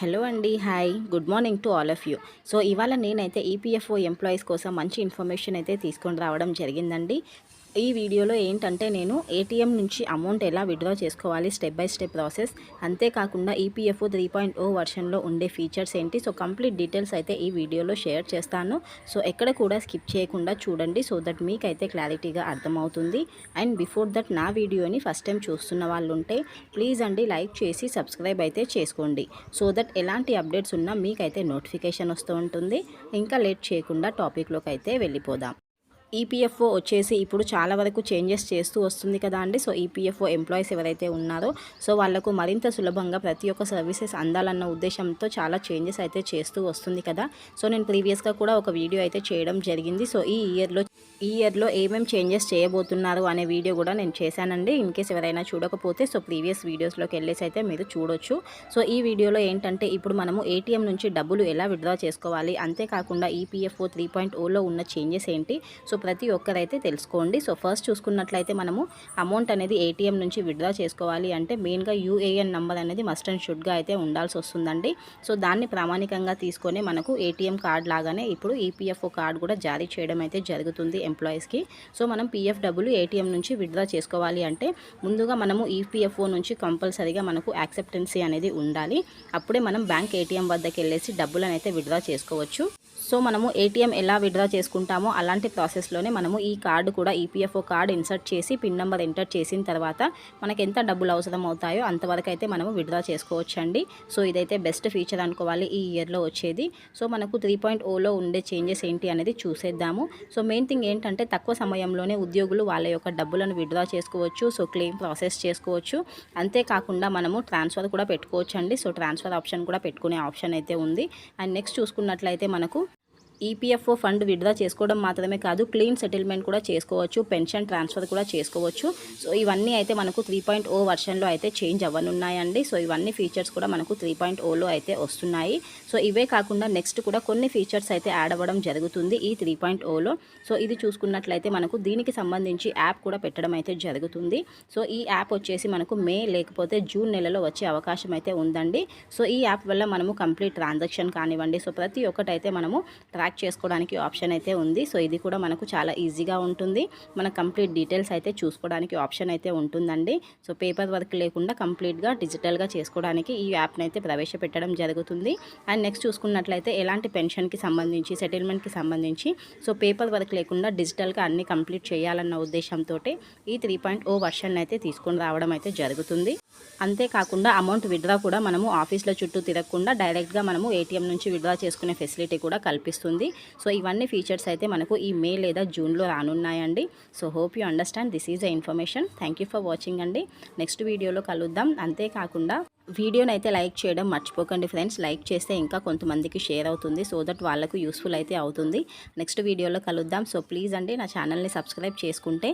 Hello అండి hi good morning to all of you so ఇవాళ నేనైతే ఈపీఎఫ్ఓ ఎంప్లాయీస్ కోసం మంచి ఇన్ఫర్మేషన్ అయితే తీసుకొని రావడం జరిగిందండి. ఈ వీడియోలో ఏంటంటే నేను ఏటీఎం నుంచి అమౌంట్ ఎలా విత్డ్రా చేసుకోవాలి స్టెప్ బై స్టెప్ ప్రాసెస్ అంతేకాకుండా ఈపీఎఫ్ఓ త్రీ పాయింట్ ఓ వర్షన్లో ఉండే ఫీచర్స్ ఏంటి? సో కంప్లీట్ డీటెయిల్స్ అయితే ఈ వీడియోలో షేర్ చేస్తాను. సో ఎక్కడ కూడా స్కిప్ చేయకుండా చూడండి సో దట్ మీకైతే క్లారిటీగా అర్థమవుతుంది. అండ్ బిఫోర్ దట్ నా వీడియోని ఫస్ట్ టైం చూస్తున్న వాళ్ళు ఉంటే ప్లీజ్ అండి లైక్ చేసి సబ్స్క్రైబ్ అయితే చేసుకోండి. సో దట్ ఎలాంటి అప్డేట్స్ ఉన్నా మీకైతే నోటిఫికేషన్ వస్తూ ఉంటుంది. ఇంకా లేట్ చేయకుండా టాపిక్లోకి అయితే వెళ్ళిపోదాం. ఈపీఎఫ్ఓ వచ్చేసి ఇప్పుడు చాలా వరకు చేంజెస్ చేస్తూ వస్తుంది కదా అండి. సో ఈపీఎఫ్ఓ ఎంప్లాయీస్ ఎవరైతే ఉన్నారో సో వాళ్ళకు మరింత సులభంగా ప్రతి ఒక్క సర్వీసెస్ అందాలన్న ఉద్దేశంతో చాలా చేంజెస్ అయితే చేస్తూ వస్తుంది కదా. సో నేను ప్రీవియస్గా కూడా ఒక వీడియో అయితే చేయడం జరిగింది. సో ఈ ఇయర్లో ఈ ఇయర్లో ఏమేమి చేంజెస్ చేయబోతున్నారు అనే వీడియో కూడా నేను చేశానండి. ఇన్ కేస్ ఎవరైనా చూడకపోతే సో ప్రీవియస్ వీడియోస్లోకి వెళ్ళేసి అయితే మీరు చూడొచ్చు. సో ఈ వీడియోలో ఏంటంటే ఇప్పుడు మనము ఏటీఎం నుంచి డబ్బులు ఎలా విత్డ్రా చేసుకోవాలి? అంతేకాకుండా ఈపీఎఫ్ఓ త్రీ పాయింట్ ఓలో ఉన్న చేంజెస్ ఏంటి? సో ప్రతి ఒక్కరైతే తెలుసుకోండి. సో ఫస్ట్ చూసుకున్నట్లయితే మనము అమౌంట్ అనేది ఏటీఎం నుంచి విత్డ్రా చేసుకోవాలి అంటే మెయిన్గా యూఏఎన్ నెంబర్ అనేది మస్ట్ అండ్ షుడ్గా అయితే ఉండాల్సి వస్తుందండి. సో దాన్ని ప్రామాణికంగా తీసుకొని మనకు ఏటీఎం కార్డ్ లాగానే ఇప్పుడు ఈపీఎఫ్ఓ కార్డు కూడా జారీ చేయడం అయితే జరుగుతుంది ఎంప్లాయీస్కి. సో మనం పీఎఫ్ డబ్బులు ఏటీఎం నుంచి విత్డ్రా చేసుకోవాలి అంటే ముందుగా మనము ఈపీఎఫ్ఓ నుంచి కంపల్సరీగా మనకు యాక్సెప్టెన్సీ అనేది ఉండాలి. అప్పుడే మనం బ్యాంక్ ఏటీఎం వద్దకు వెళ్ళేసి డబ్బులను అయితే విత్డ్రా చేసుకోవచ్చు. సో మనము ఏటీఎం ఎలా విత్డ్రా చేసుకుంటామో అలాంటి ప్రాసెస్లోనే మనము ఈ కార్డు కూడా ఈపీఎఫ్ఓ కార్డు ఇన్సర్ట్ చేసి పిన్ నెంబర్ ఎంటర్ చేసిన తర్వాత మనకు ఎంత డబ్బులు అవసరం అవుతాయో అంతవరకు అయితే మనము విత్డ్రా చేసుకోవచ్చండి. సో ఇదైతే బెస్ట్ ఫీచర్ అనుకోవాలి ఈ ఇయర్లో వచ్చేది. సో మనకు త్రీ పాయింట్ ఓలో ఉండే చేంజెస్ ఏంటి అనేది చూసేద్దాము. సో మెయిన్ థింగ్ ఏంటంటే తక్కువ సమయంలోనే ఉద్యోగులు వాళ్ళ యొక్క డబ్బులను విత్డ్రా చేసుకోవచ్చు సో క్లెయిమ్ ప్రాసెస్ చేసుకోవచ్చు. అంతేకాకుండా మనము ట్రాన్స్ఫర్ కూడా పెట్టుకోవచ్చండి. సో ట్రాన్స్ఫర్ ఆప్షన్ కూడా పెట్టుకునే ఆప్షన్ అయితే ఉంది. అండ్ నెక్స్ట్ చూసుకున్నట్లయితే మనకు ఈపీఎఫ్ఓ ఫండ్ విడుదల చేసుకోవడం మాత్రమే కాదు క్లీన్ సెటిల్మెంట్ కూడా చేసుకోవచ్చు పెన్షన్ ట్రాన్స్ఫర్ కూడా చేసుకోవచ్చు. సో ఇవన్నీ అయితే మనకు త్రీ పాయింట్ ఓ వర్షన్లో అయితే చేంజ్ అవ్వనున్నాయండి. సో ఇవన్నీ ఫీచర్స్ కూడా మనకు త్రీ పాయింట్ ఓలో అయితే వస్తున్నాయి. సో ఇవే కాకుండా నెక్స్ట్ కూడా కొన్ని ఫీచర్స్ అయితే యాడ్ అవ్వడం జరుగుతుంది ఈ త్రీ పాయింట్ ఓలో సో ఇది చూసుకున్నట్లయితే మనకు దీనికి సంబంధించి యాప్ కూడా పెట్టడం అయితే జరుగుతుంది. సో ఈ యాప్ వచ్చేసి మనకు మే లేకపోతే జూన్ నెలలో వచ్చే అవకాశం అయితే ఉందండి. సో ఈ యాప్ వల్ల మనము కంప్లీట్ ట్రాన్సాక్షన్ కానివ్వండి. సో ప్రతి ఒక్కటైతే మనము ప్యాక్ చేసుకోవడానికి ఆప్షన్ అయితే ఉంది. సో ఇది కూడా మనకు చాలా ఈజీగా ఉంటుంది. మన కంప్లీట్ డీటెయిల్స్ అయితే చూసుకోవడానికి ఆప్షన్ అయితే ఉంటుందండి. సో పేపర్ వర్క్ లేకుండా కంప్లీట్గా డిజిటల్గా చేసుకోవడానికి ఈ యాప్ని అయితే ప్రవేశపెట్టడం జరుగుతుంది. అండ్ నెక్స్ట్ చూసుకున్నట్లయితే ఎలాంటి పెన్షన్కి సంబంధించి సెటిల్మెంట్కి సంబంధించి సో పేపర్ వర్క్ లేకుండా డిజిటల్గా అన్ని కంప్లీట్ చేయాలన్న ఉద్దేశంతో ఈ త్రీ పాయింట్ ఓ వర్షన్ అయితే తీసుకొని రావడం అయితే జరుగుతుంది. అంతేకాకుండా అమౌంట్ విడ్రా కూడా మనము ఆఫీస్లో చుట్టూ తిరగకుండా డైరెక్ట్గా మనము ఏటీఎం నుంచి విడ్రా చేసుకునే ఫెసిలిటీ కూడా కల్పిస్తుంది. సో ఇవన్నీ ఫీచర్స్ అయితే మనకు ఈ మే లేదా జూన్లో రానున్నాయండి. So hope you understand this is a information. Thank for watching అండి. నెక్స్ట్ వీడియోలో కలుద్దాం. అంతేకాకుండా వీడియోని అయితే లైక్ చేయడం మర్చిపోకండి ఫ్రెండ్స్. లైక్ చేస్తే ఇంకా కొంతమందికి షేర్ అవుతుంది. సో దట్ వాళ్ళకు యూస్ఫుల్ అయితే అవుతుంది. నెక్స్ట్ వీడియోలో కలుద్దాం. సో ప్లీజ్ అండి నా ఛానల్ని సబ్స్క్రైబ్ చేసుకుంటే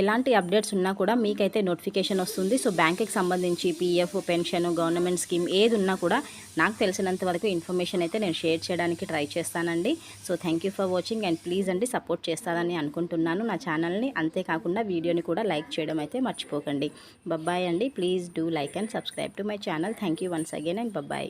ఎలాంటి అప్డేట్స్ ఉన్నా కూడా మీకైతే నోటిఫికేషన్ వస్తుంది. సో బ్యాంక్కి సంబంధించి పీఎఫ్ పెన్షన్ గవర్నమెంట్ స్కీమ్ ఏది ఉన్నా కూడా నాకు తెలిసినంత వరకు ఇన్ఫర్మేషన్ అయితే నేను షేర్ చేయడానికి ట్రై చేస్తానండి. So thank for watching and please అండి సపోర్ట్ చేస్తారని అనుకుంటున్నాను. నా ఛానల్ని అంతేకాకుండా వీడియోని కూడా లైక్ చేయడం అయితే మర్చిపోకండి. బబ్బాయ్ అండి. Please do like and subscribe to my channel. Thank once again and bye bye.